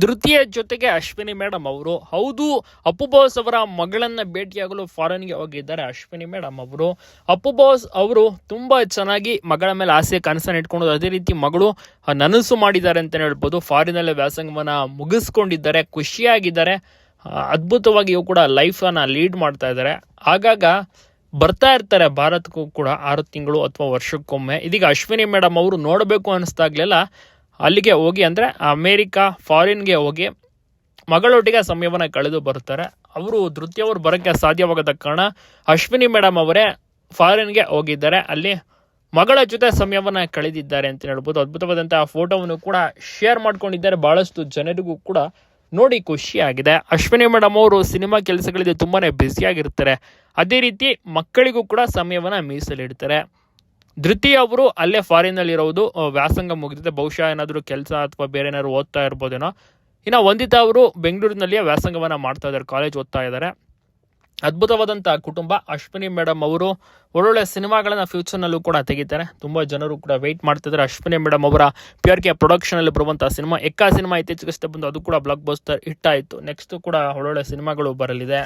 ಧೃತಿಯ ಜೊತೆಗೆ ಅಶ್ವಿನಿ ಮೇಡಮ್ ಅವರು. ಹೌದು ಅಪ್ಪು ಬಾಸ್ ಅವರ ಮಗಳನ್ನ ಭೇಟಿಯಾಗಲು ಫಾರಿನ್ಗೆ ಹೋಗಿದ್ದಾರೆ ಅಶ್ವಿನಿ ಮೇಡಮ್ ಅವರು. ಅಪ್ಪು ಬಾಸ್ ಅವರು ತುಂಬಾ ಚೆನ್ನಾಗಿ ಮಗಳ ಮೇಲೆ ಆಸೆ ಕನಸನ್ನು ಇಟ್ಕೊಂಡು ಅದೇ ರೀತಿ ಮಗಳು ನನಸು ಮಾಡಿದ್ದಾರೆ ಅಂತಲೇ ಹೇಳ್ಬೋದು. ಫಾರಿನಲ್ಲೇ ವ್ಯಾಸಂಗವನ್ನ ಮುಗಿಸ್ಕೊಂಡಿದ್ದಾರೆ ಖುಷಿಯಾಗಿದ್ದಾರೆ. ಆ, ಅದ್ಭುತವಾಗಿ ಇವು ಕೂಡ ಲೈಫನ್ನು ಲೀಡ್ ಮಾಡ್ತಾ ಇದ್ದಾರೆ. ಆಗಾಗ ಬರ್ತಾ ಇರ್ತಾರೆ ಭಾರತಕ್ಕೂ ಕೂಡ ಆರು ತಿಂಗಳು ಅಥವಾ ವರ್ಷಕ್ಕೊಮ್ಮೆ. ಇದೀಗ ಅಶ್ವಿನಿ ಮೇಡಮ್ ಅವರು ನೋಡಬೇಕು ಅನಿಸ್ದಾಗ್ಲೆಲ್ಲ ಅಲ್ಲಿಗೆ ಹೋಗಿ ಅಂದರೆ ಅಮೇರಿಕಾ ಫಾರಿನ್ಗೆ ಹೋಗಿ ಮಗಳೊಟ್ಟಿಗೆ ಸಮಯವನ್ನು ಕಳೆದು ಬರುತ್ತಾರೆ ಅವರು ಧೃತಿಯವರು ಬರೋಕ್ಕೆ ಸಾಧ್ಯವಾಗದ ಕಾರಣ ಅಶ್ವಿನಿ ಮೇಡಮ್ ಅವರೇ ಫಾರಿನ್ಗೆ ಹೋಗಿದ್ದಾರೆ. ಅಲ್ಲಿ ಮಗಳ ಜೊತೆ ಸಮಯವನ್ನು ಕಳೆದಿದ್ದಾರೆ ಅಂತ ಹೇಳ್ಬೋದು. ಅದ್ಭುತವಾದಂತಹ ಫೋಟೋವನ್ನು ಕೂಡ ಶೇರ್ ಮಾಡ್ಕೊಂಡಿದ್ದಾರೆ. ಬಹಳಷ್ಟು ಜನರಿಗೂ ಕೂಡ ನೋಡಿ ಖುಷಿಯಾಗಿದೆ. ಅಶ್ವಿನಿ ಮೇಡಮ್ ಅವರು ಸಿನಿಮಾ ಕೆಲಸಗಳಿಗೆ ತುಂಬಾ ಬ್ಯುಸಿಯಾಗಿರ್ತಾರೆ ಅದೇ ರೀತಿ ಮಕ್ಕಳಿಗೂ ಕೂಡ ಸಮಯವನ್ನು ಮೀಸಲಿಡ್ತಾರೆ. ಧೃತಿ ಅವರು ಅಲ್ಲೇ ಫಾರಿನಲ್ಲಿ ಇರೋದು ವ್ಯಾಸಂಗ ಮುಗಿದಿದೆ. ಬಹುಶಃ ಏನಾದರೂ ಕೆಲಸ ಅಥವಾ ಬೇರೆ ಏನಾದ್ರು ಓದ್ತಾ ಇರ್ಬೋದೇನೋ. ಇನ್ನು ವಂದಿತಾ ಅವರು ಬೆಂಗಳೂರಿನಲ್ಲಿಯೇ ವ್ಯಾಸಂಗವನ್ನು ಮಾಡ್ತಾ ಇದ್ದಾರೆ ಕಾಲೇಜ್ ಓದ್ತಾ ಇದ್ದಾರೆ. ಅದ್ಭುತವಾದಂಥ ಕುಟುಂಬ. ಅಶ್ವಿನಿ ಮೇಡಮ್ ಅವರು ಒಳ್ಳೊಳ್ಳೆ ಸಿನಿಮಾಗಳನ್ನು ಫ್ಯೂಚರ್ನಲ್ಲೂ ಕೂಡ ತೆಗಿತಾರೆ. ತುಂಬ ಜನರು ಕೂಡ ವೆಯ್ಟ್ ಮಾಡ್ತಿದ್ದಾರೆ. ಅಶ್ವಿನಿ ಮೇಡಮ್ ಅವರ ಪಿ ಆರ್ ಕೆ ಪ್ರೊಡಕ್ಷನಲ್ಲಿ ಬರುವಂಥ ಸಿನಿಮಾ, ಎಕ್ಕಾ ಸಿನಿಮಾ ಇತ್ತೀಚೆಗಷ್ಟೇ ಬಂದು ಅದು ಕೂಡ ಬ್ಲಾಕ್ ಬಸ್ಟರ್ ಆಯಿತು. ನೆಕ್ಸ್ಟ್ ಕೂಡ ಒಳ್ಳೊಳ್ಳೆ ಸಿನಿಮಾಗಳು ಬರಲಿದೆ.